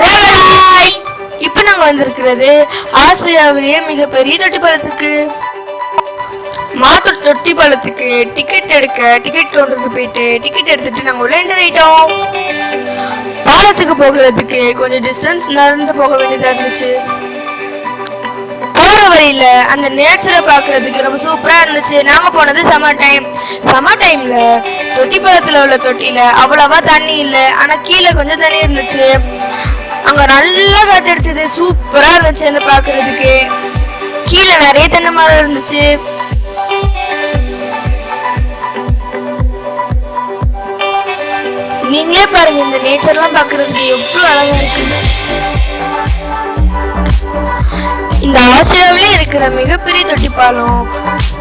Rollers. இப்ப நாங்க வந்திருக்கிறது ஆசியாவிலேயே மிகப்பெரிய தொட்டி பாலத்துக்கு மாத்தூர் தொட்டி பாலத்துக்கு டிக்கெட் எடுக்க டிக்கெட் கவுண்டருக்கு போயிட்டு டிக்கெட் எடுத்துட்டு நாங்க உள்ள என்டர் ஆயிட்டோம். பாலத்துக்கு போகிறதுக்கு கொஞ்சம் டிஸ்டன்ஸ் நடந்து போக வேண்டியதா இருந்துச்சு. போற வழியில அந்த நேச்சரை பாக்குறதுக்கு ரொம்ப சூப்பரா இருந்துச்சு. நாங்க போனது சம்மர் டைம் சம்மர் டைம்ல தொட்டி பழத்துல உள்ள தொட்டியில அவ்வளவா தண்ணி இல்ல. ஆனா கீழே கொஞ்சம் தண்ணி இருந்துச்சு. அங்க நல்லா காத்தடிச்சது. சூப்பரா இருந்துச்சு அந்த பாக்குறதுக்கு கீழே நிறைய தென்னை மரம் இருந்துச்சு. நீங்களே பாருங்க இந்த நேச்சர்லாம் பாக்குறதுக்கு எவ்வளவு அழகா இருக்குது இந்த ஆசியாவிலே இருக்கிற மிகப்பெரிய தொட்டி பாலம்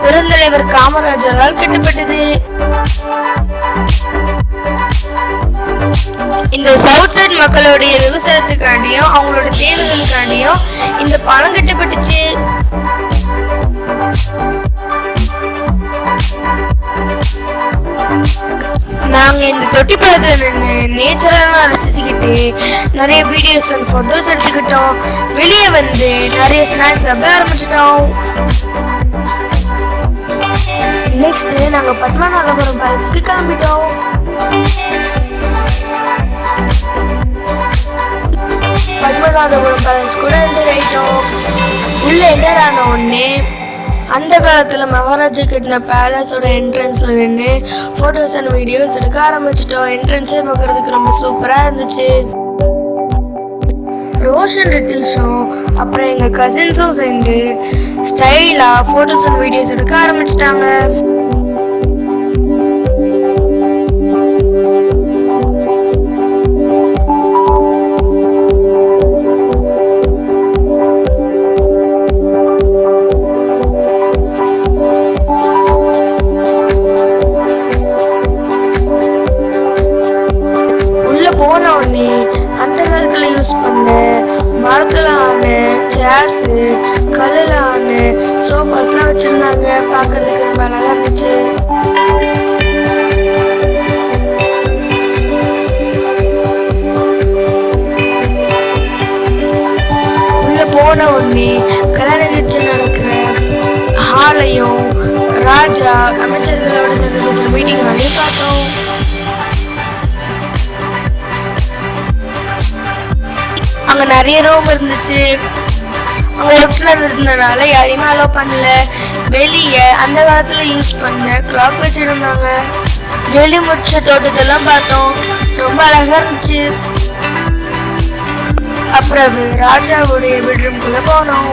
பெருந்தலைவர் காமராஜரால் கட்டப்பட்டது. இந்த சவுத் சைட் மக்களுடைய விவசாயத்துக்காண்டியும் அவங்களோட தேவைகளுக்காண்டியும் இந்த பாலம் கட்டப்பட்டுச்சு. இந்த தொட்டி பழத்துல நின்று நேச்சரெல்லாம் ரசிச்சுக்கிட்டு நிறைய வீடியோஸ் அண்ட் ஃபோட்டோஸ் எடுத்துக்கிட்டோம். வெளியே வந்து நிறைய ஸ்நாக்ஸ் சாப்பிட ஆரம்பிச்சிட்டோம். நெக்ஸ்ட் நாங்கள் பத்மநாதபுரம் பேலஸ்க்கு கிளம்பிட்டோம். பத்மநாதபுரம் பேலஸ் கூட என்டர் ஆயிட்டோம். உள்ள என்டர் ஆன உடனே அந்த காலத்தில் மகாராஜா கட்டின பேலஸோட என்ட்ரன்ஸில் நின்று ஃபோட்டோஸ் அண்ட் வீடியோஸ் எடுக்க ஆரம்பிச்சிட்டோம். என்ட்ரன்ஸே பார்க்கறதுக்கு ரொம்ப சூப்பராக இருந்துச்சு. ரோஷன் ரிட்டிஷும் அப்புறம் எங்கள் கசின்ஸும் சேர்ந்து ஸ்டைலாக ஃபோட்டோஸ் அண்ட் வீடியோஸ் எடுக்க ஆரம்பிச்சிட்டாங்க. எல்லாமே கல்யாண நிகழ்ச்சி நடக்கிற ஹாலையும் ராஜா அமைச்சர்களோட சேர்ந்து பேசுகிற மீட்டிங்களையும் பார்த்தோம். அங்க நிறைய ரூம் இருந்துச்சு. அவங்க ஒட்டுநர் இருந்தனால யாரையுமே அலோவ் பண்ணல. வெளியே அந்த காலத்துல யூஸ் பண்ண கிளாக் வச்சிருந்தாங்க. வெளி முற்ற தோட்டத்தெல்லாம் பார்த்தோம். ரொம்ப அழகா இருந்துச்சு. அப்புறம் ராஜாவுடைய பெட்ரூம்குள்ள போனோம்.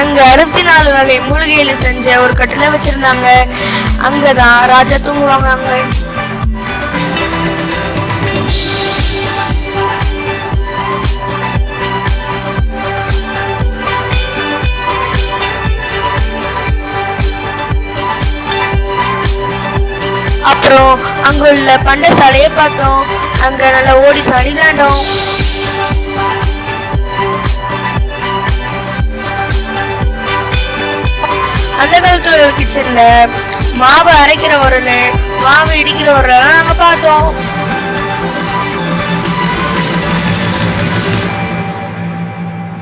அங்க அறுபத்தி நாலு வகை மூலிகையில செஞ்ச ஒரு கட்டில வச்சிருந்தாங்க. அங்கதான் ராஜா தூங்குவாங்க அங்க. அப்புறம் அங்குள்ள பண்டை சாலையை பார்த்தோம். அங்க நல்லா ஓடி சாடி விளையாண்டோம் அந்த காலத்துல ஒரு கிச்சன்ல மாவு அரைக்கிற உரல் மாவு இடிக்கிற உரல் நம்ம பார்த்தோம்.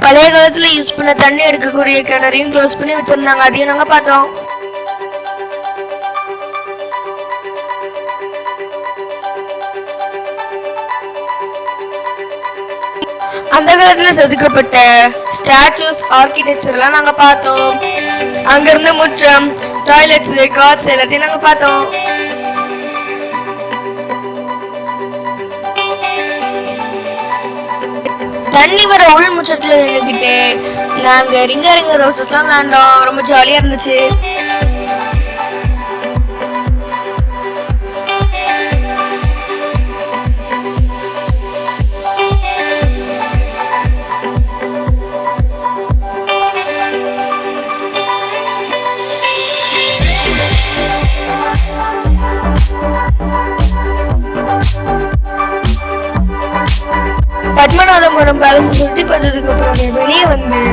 பழைய காலத்துல யூஸ் பண்ண தண்ணி எடுக்கக்கூடிய கிணறையும் க்ளோஸ் பண்ணி வச்சிருந்தாங்க. அதையும் நாங்க பார்த்தோம். அந்த காலத்துல செதுக்கப்பட்ட ஸ்டாச்சுஸ் ஆர்கிடெக்சர்லாம் நாங்க பார்த்தோம். அங்கிருந்து முற்றம் டாய்லெட்ஸ் கார்ட்ஸ் எல்லாத்தையும் நாங்க பார்த்தோம். தண்ணி வர உள் முற்றத்துல நின்றுக்கிட்டு நாங்க ரிங்க ரிங்க ரோசஸ்லாம் விளாண்டோம். ரொம்ப ஜாலியா இருந்துச்சு. நாதபுரம் பேலஸ் சுற்றி பார்த்ததுக்கு அப்புறம் வெளியே வந்தேன்.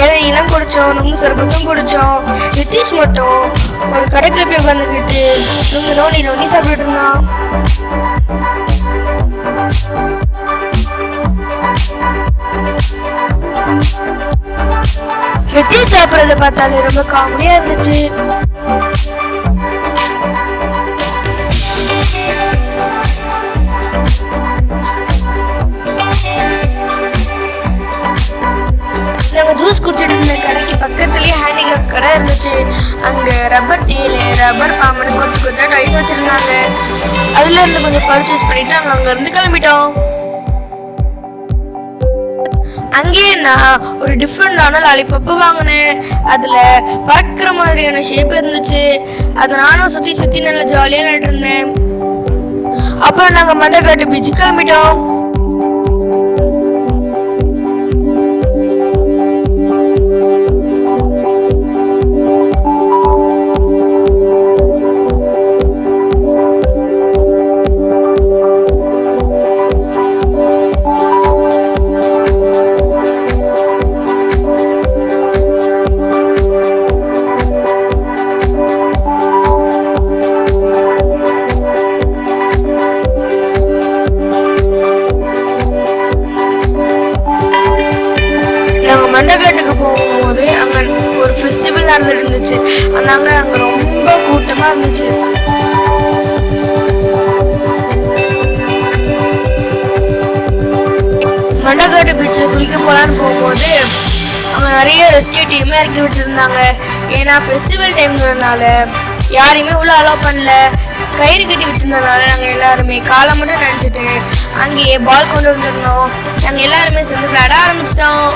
இளநீலாம் குடித்தோம் நுங்கு சொரப்பத்தும் குடித்தோம் நிதிஷ் மட்டும். ஒரு கடைக்குள்ள போய் உட்காந்துக்கிட்டு நுங்கு நோண்டி நோண்டி சாப்பிட்டுட்டு இருந்தான் வெட்டி சாப்பிட்றத பார்த்தாலே ரொம்ப காமெடியாக இருந்துச்சு. அங்க ரப்பர் தேயிலை ரப்பர் பாம்பு கொத்து கொத்தா டைஸ் வச்சிருந்தாங்க. அதுல இருந்து கொஞ்சம் பர்ச்சேஸ் பண்ணிட்டு நாங்க அங்க இருந்து கிளம்பிட்டோம். அங்கேயே நான் ஒரு டிஃப்ரெண்டான லாலிபப்பு வாங்கினேன். அதில் பறக்கிற மாதிரியான ஷேப் இருந்துச்சு. அதை நானும் சுற்றி சுற்றி நல்லா ஜாலியாக நட்டு இருந்தேன். அப்புறம் நாங்கள் மண்டக்காட்டு பீச்சுக்கு கிளம்பிட்டோம். பீச்சில் குளிக்க போகலான்னு போகும்போது அங்கே நிறைய ரெஸ்கியூ டீமே இறக்கி வச்சுருந்தாங்க. ஏன்னா ஃபெஸ்டிவல் டைம்ங்கிறதுனால யாரையுமே உள்ள அலோவ் பண்ணல. கயிறு கட்டி வச்சிருந்ததுனால நாங்கள் எல்லாருமே காலை மட்டும் நினச்சிட்டு அங்கேயே பால் கொண்டு வந்திருந்தோம் நாங்கள் எல்லாருமே சேர்ந்து விளையாட ஆரம்பிச்சிட்டோம்.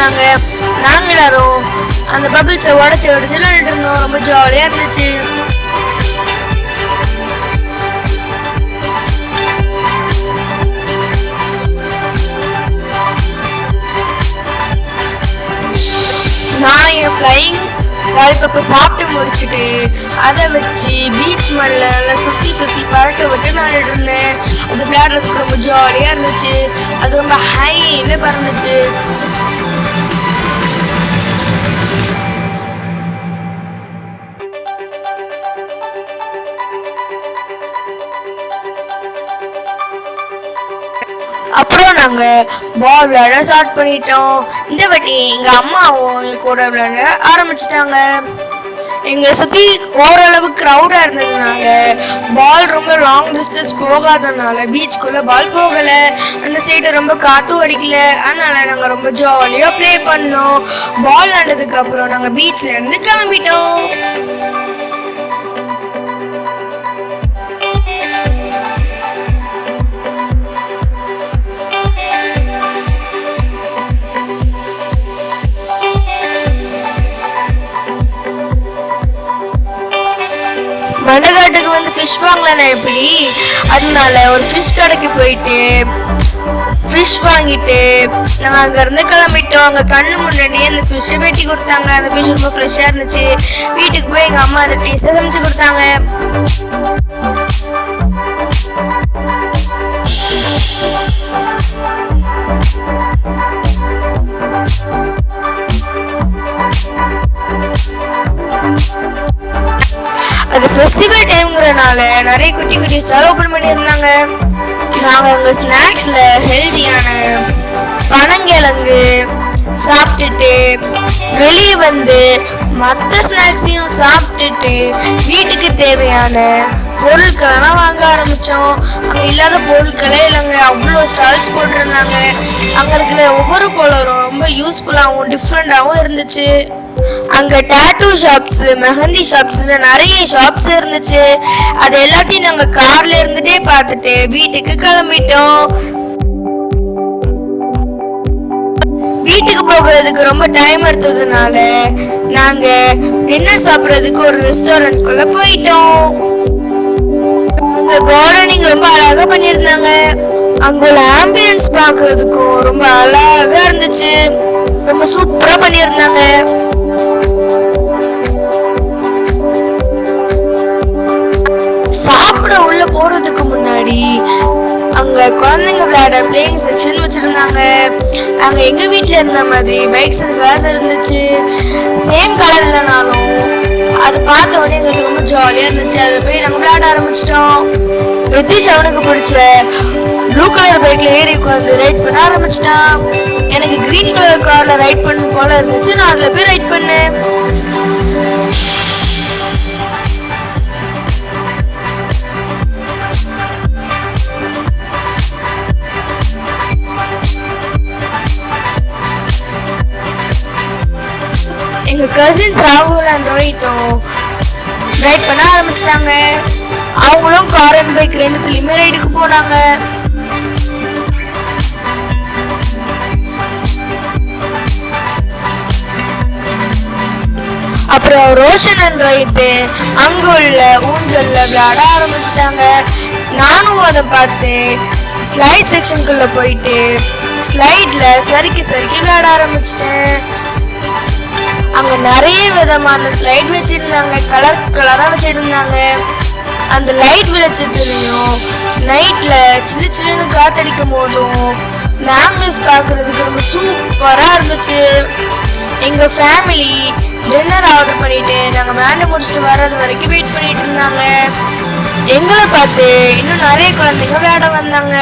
இருந்தாங்க நாங்க எல்லாரும் அந்த பபிள்ஸை உடச்சி உடச்சி விளையாடிட்டு இருந்தோம். ரொம்ப ஜாலியா இருந்துச்சு. நான் என் ஃப்ளைங் லாலிபப்பை சாப்பிட்டு முடிச்சுட்டு அதை வச்சு பீச் மண்ணில் நல்லா சுற்றி சுற்றி பறக்க விட்டு நான் இருந்தேன். அது விளையாடுறதுக்கு ரொம்ப ஜாலியாக இருந்துச்சு. அது ரொம்ப ஹையில் பறந்துச்சு. அப்புறம் நாங்கள் பால் விளையாட ஸ்டார்ட் பண்ணிட்டோம். இந்த வாட்டி எங்கள் அம்மாவும் எங்க கூட விளையாட ஆரம்பிச்சிட்டாங்க. எங்களை சுற்றி ஓரளவு க்ரௌடாக இருந்ததுனால பால் ரொம்ப லாங் டிஸ்டன்ஸ் போகாதனால பீச்சுக்குள்ளே பால் போகலை. அந்த சைடு ரொம்ப காற்றும் அடிக்கல. அதனால் நாங்கள் ரொம்ப ஜாலியாக ப்ளே பண்ணோம். பால் விளையாண்டதுக்கு நாங்கள் பீச்சில் இருந்து கிளம்பிட்டோம். ஃபிஷ் எப்படி அதனால ஒரு ஃபிஷ் கடைக்கு போயிட்டு ஃபிஷ் வாங்கிட்டு நாங்கள் அங்கேருந்து கிளம்பிட்டோம். அங்கே கண்ணு முன்னாடியே அந்த ஃபிஷ்ஷை வெட்டி கொடுத்தாங்க. அந்த ஃபிஷ் ரொம்ப ஃப்ரெஷ்ஷாக இருந்துச்சு. வீட்டுக்கு போய் எங்கள் அம்மா அதை டேஸ்ட்டாக சமைச்சு கொடுத்தாங்க. அது ஃபெஸ்டிவல் இருந்ததுனால நிறைய குட்டி குட்டி ஸ்டால் ஓப்பன் பண்ணியிருந்தாங்க. நாங்கள் அங்கே ஸ்நாக்ஸில் ஹெல்த்தியான பனங்கிழங்கு சாப்பிட்டுட்டு வெளியே வந்து மற்ற ஸ்நாக்ஸையும் சாப்பிட்டுட்டு வீட்டுக்கு தேவையான பொருட்களெல்லாம் வாங்க ஆரம்பித்தோம் அங்கே இல்லாத பொருட்களே இல்லைங்க. அவ்வளோ ஸ்டால்ஸ் போட்டிருந்தாங்க. அங்கே இருக்கிற ஒவ்வொரு பொருளும் ரொம்ப யூஸ்ஃபுல்லாகவும் டிஃப்ரெண்ட்டாகவும் இருந்துச்சு. அங்க டாட்டூ ஷாப்ஸ் மெஹந்தி ஷாப்ஸ்னு நிறைய ஷாப்ஸ் இருந்துச்சு. அது எல்லாத்தையும் நாங்க கார்ல இருந்துட்டே பார்த்துட்டு வீட்டுக்கு கிளம்பிட்டோம். வீட்டுக்கு போகிறதுக்கு ரொம்ப டைம் எடுத்ததுனால நாங்க டின்னர் சாப்பிடுறதுக்கு ஒரு ரெஸ்டாரண்ட்குள்ள போயிட்டோம். அங்கே கார்டனிங் ரொம்ப அழகா பண்ணியிருந்தாங்க. அங்க உள்ள ஆம்பியன்ஸ் பார்க்கிறதுக்கும் ரொம்ப அழகா இருந்துச்சு. ரொம்ப சூப்பரா பண்ணியிருந்தாங்க. சாப்பிட உள்ள போறதுக்கு முன்னாடி அங்க குழந்தைங்க விளையாட பிளேயிங் செக்ஷன் வச்சிருந்தாங்க. அங்க எங்க வீட்டுல இருந்த மாதிரி பைக்ஸ் அண்ட் கார்ஸ் இருந்துச்சு. சேம் கலர் இல்லைனாலும் அது பார்த்த உடனே எங்களுக்கு ரொம்ப ஜாலியா இருந்துச்சு. அதை போய் நாங்க விளையாட ஆரம்பிச்சிட்டோம். ரித்திஷ் அவனுக்கு பிடிச்ச ப்ளூ கலர் பைக்ல ஏறி உட்காந்து ரைட் பண்ண ஆரம்பிச்சிட்டான். எனக்கு கிரீன் கலர் கார்ல ரைட் பண்ண போல இருந்துச்சு. நான் அதுல போய் ரைட் பண்ணேன். கசின்ஸ் ராகுல் அண்ட் ரோஹித்தும் ரைட் பண்ண ஆரம்பிச்சிட்டாங்க. அவங்களும் கார் அண்ட் பைக் ரெண்டுத்துலயுமே ரைடுக்கு போனாங்க. அப்புறம் ரோஷன் அண்ட் ரோஹித் அங்க உள்ள ஊஞ்சல்ல விளையாட ஆரம்பிச்சிட்டாங்க. நானும் அதை பார்த்து ஸ்லைட் செக்ஷனுக்குள்ள போயிட்டு ஸ்லைட்ல சறுக்கி சறுக்கி விளையாட ஆரம்பிச்சிட்டேன். அங்க நிறைய விதமான ஸ்லைட் வச்சிருந்தாங்க கலர் கலரா வச்சிருந்தாங்க. அந்த லைட் வெளிச்சத்துலயும் நைட்ல சில்லு சிலுன்னு காத்தடிக்கும் போதும் இந்த ஆம்பியன்ஸ் ரொம்ப சூப்பரா இருந்துச்சு. எங்க ஃபேமிலி டின்னர் ஆர்டர் பண்ணிட்டு நாங்க வேலை முடிச்சுட்டு வர்றது வரைக்கும் வெயிட் பண்ணிட்டு இருந்தாங்க. எங்களை பார்த்து இன்னும் நிறைய குழந்தைங்க விளையாட வந்தாங்க.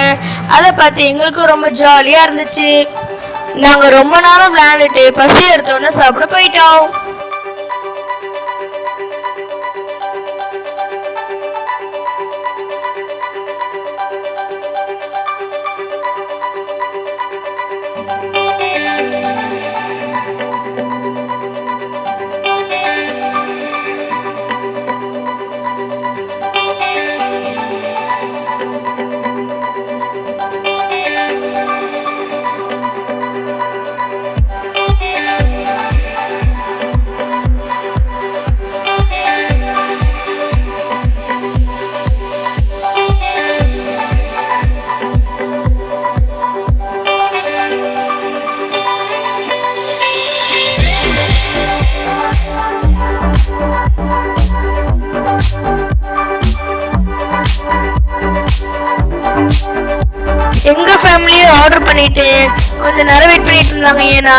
அதை பார்த்து எங்களுக்கும் ரொம்ப ஜாலியா இருந்துச்சு. நாங்க ரொம்ப நேரம் விளையாண்டுட்டு பசி எடுத்தோன்னு சாப்பிட போயிட்டோம். கொஞ்சம் நேரம் வெயிட் பண்ணிட்டு இருந்தாங்க. ஏன்னா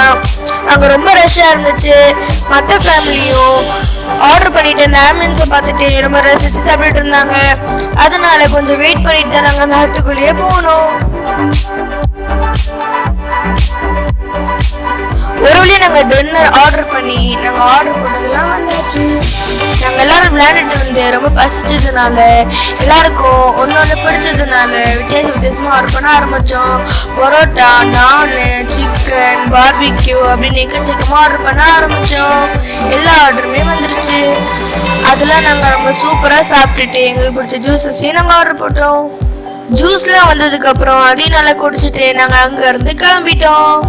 அங்கே ரொம்ப ரஷ்ஷாக இருந்துச்சு. மற்ற ஃபேமிலியும் ஆர்டர் பண்ணிட்டு இந்த ஆம்புலன்ஸை பார்த்துட்டு ரொம்ப ரசிச்சு சாப்பிட்டுட்டு இருந்தாங்க. அதனால கொஞ்சம் வெயிட் பண்ணிட்டு தான் நாங்கள் அந்த ஹட்டுக்குள்ளேயே போனோம். ஒரு வழி நாங்கள் டின்னர் ஆர்டர் பண்ணி நாங்கள் ஆர்டர் பண்ணதெல்லாம் வந்தாச்சு. நாங்கள் எல்லாரும் விளையாண்டுட்டு வந்து ரொம்ப பசிச்சதுனால எல்லாருக்கும் ஒன்று ஒன்று பிடிச்சதுனால வித்தியாச வித்தியாசமாக ஆர்டர் பண்ண ஆரம்பித்தோம் பரோட்டா நான் சிக்கன் பார்பிக்யூ அப்படின்னு எக்கச்சக்கமாக ஆர்டர் பண்ண ஆரம்பித்தோம் எல்லா ஆர்டருமே வந்துருச்சு. அதெல்லாம் நாங்கள் ரொம்ப சூப்பராக சாப்பிட்டுட்டு எங்களுக்கு பிடிச்ச ஜூஸஸையும் நாங்கள் ஆர்டர் போட்டோம். ஜூஸ்லாம் வந்ததுக்கப்புறம் அதையும் நல்லா குடிச்சிட்டு நாங்கள் அங்கேருந்து கிளம்பிட்டோம்.